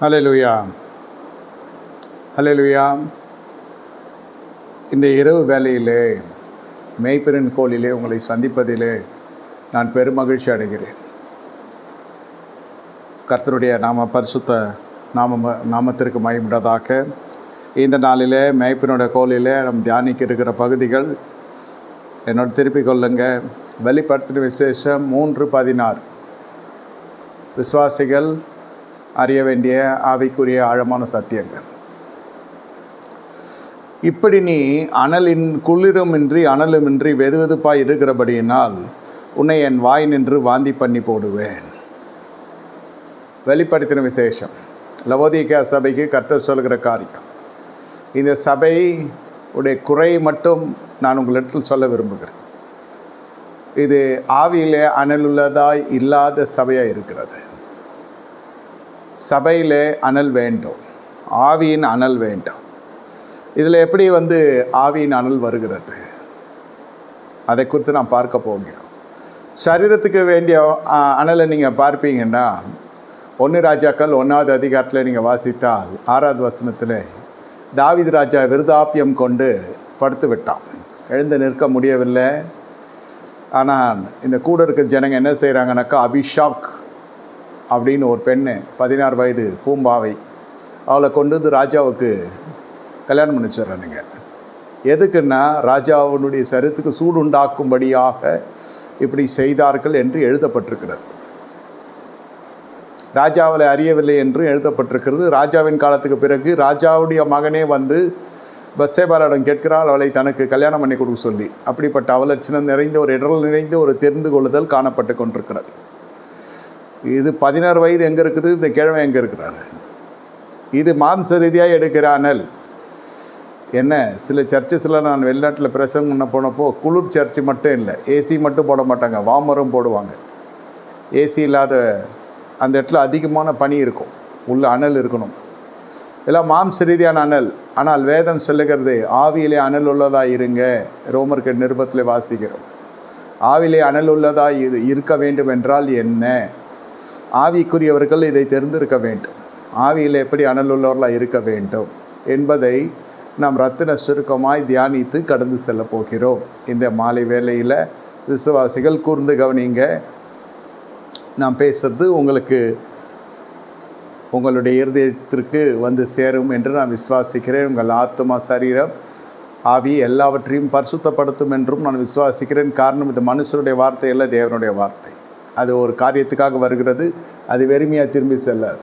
அலையலுயா அலையலுயா இந்த இரவு வேலையிலே மேய்ப்பரின் கோளிலே உங்களை சந்திப்பதிலே நான் பெருமகிழ்ச்சி அடைகிறேன். கர்த்தருடைய நாம பரிசுத்த நாம நாமத்திற்கு மயமுண்டதாக இந்த நாளிலே மேய்ப்பினுடைய கோளிலே நம் தியானிக்க இருக்கிற பகுதிகள் என்னோட திருப்பிக் கொள்ளுங்க. வெளிப்படுத்தின விசேஷம் மூன்று பதினாறு. விசுவாசிகள் அறிய வேண்டிய ஆவிக்குரிய ஆழமான சத்தியங்கள். இப்படி நீ அனலின் குளிருமின்றி அனலுமின்றி வெதுவெதுப்பாய் இருக்கிறபடியினால் உன்னை என் வாய் நின்று வாந்தி பண்ணி போடுவேன். வெளிப்படுத்தின விசேஷம். லவோதிகா சபைக்கு கர்த்தர் சொல்கிற காரியம். இந்த சபை உடைய குறை மட்டும் நான் உங்களிடத்தில் சொல்ல விரும்புகிறேன். இது ஆவியிலே அனலுள்ளதாய் இல்லாத சபையாக இருக்கிறது. சபையிலே அனல் வேண்டும் ஆவியின் அனல் வேண்டும். இதில் எப்படி வந்து ஆவியின் அனல் வருகிறது? அதை குறித்து நான் பார்க்க போகிறோம். சரீரத்துக்கு வேண்டிய அனலை நீங்கள் பார்ப்பீங்கன்னா ஒன்று ராஜாக்கள் ஒன்றாவது அதிகாரத்தில் நீங்கள் வாசித்தால் ஆறாவது வசனத்தில் தாவித் ராஜா விருதாப்பியம் கொண்டு படுத்து விட்டான். எழுந்து நிற்க முடியவில்லை. ஆனால் இந்த கூட இருக்கிற ஜனங்க என்ன செய்கிறாங்கனாக்கா அபிஷாக் அப்படின்னு ஒரு பெண்ணு பதினாறு வயது பூம்பாவை அவளை கொண்டு வந்து ராஜாவுக்கு கல்யாணம் பண்ணிச்சிடுறானுங்க எதுக்குன்னா ராஜாவினுடைய சரித்துக்கு சூடுண்டாக்கும்படியாக இப்படி செய்தார்கள் என்று எழுதப்பட்டிருக்கிறது. ராஜாவளை அறியவில்லை என்று எழுதப்பட்டிருக்கிறது. ராஜாவின் காலத்துக்கு பிறகு ராஜாவுடைய மகனே வந்து பத்சேபாரிடம் கேட்கிறாள் அவளை தனக்கு கல்யாணம் பண்ணி கொடுக்க சொல்லி. அப்படிப்பட்ட அவலட்சணம் நிறைந்த ஒரு இடரல் நிறைந்த ஒரு தெரிந்து கொள்ளுதல் காணப்பட்டு கொண்டிருக்கிறது. இது பதினாறு வயது எங்கே இருக்குது? இந்த கிழமை எங்கே இருக்கிறாரு? இது மாம்ச ரீதியாக எடுக்கிற அனல் என்ன சில சர்ச்சஸில் நான் வெளிநாட்டில் பிரசங்கம் பண்ண போனப்போ குளிர் சர்ச்சு மட்டும் இல்லை ஏசி மட்டும் போட மாட்டாங்க வாமரும் போடுவாங்க. ஏசி இல்லாத அந்த இடத்துல அதிகமான பனி இருக்கும் உள்ள அனல் இருக்கணும். எல்லாம் மாம்ச ரீதியான அனல் ஆனால் வேதம் சொல்லுகிறது ஆவியிலே அனல் உள்ளதாக இருங்க ரோமருக்கு நிருபத்தில் வாசிக்கிறோம். ஆவியிலே அனல் உள்ளதாக இரு இருக்க வேண்டும் என்றால் என்ன? ஆவிக்குரியவர்கள் இதை தெரிந்திருக்க வேண்டும். ஆவியில் எப்படி அனல் உள்ளவர்களாக இருக்க வேண்டும் என்பதை நாம் ரத்தின சுருக்கமாய் தியானித்து கடந்து செல்ல போகிறோம். இந்த மாலை வேளையில் விசுவாசிகள் கூர்ந்து கவனிங்க. நான் பேசுறது உங்களுக்கு உங்களுடைய இருதயத்திற்கு வந்து சேரும் என்று நான் விசுவாசிக்கிறேன். உங்கள் ஆத்மா சரீரம் ஆவி எல்லாவற்றையும் பரிசுத்தப்படுத்தும் என்றும் நான் விசுவாசிக்கிறேன். காரணம் இது மனுஷனுடைய வார்த்தை அல்ல தேவனுடைய வார்த்தை. அது ஒரு காரியத்துக்காக வருகிறது அது வெறுமையாக திரும்பி செல்லாது.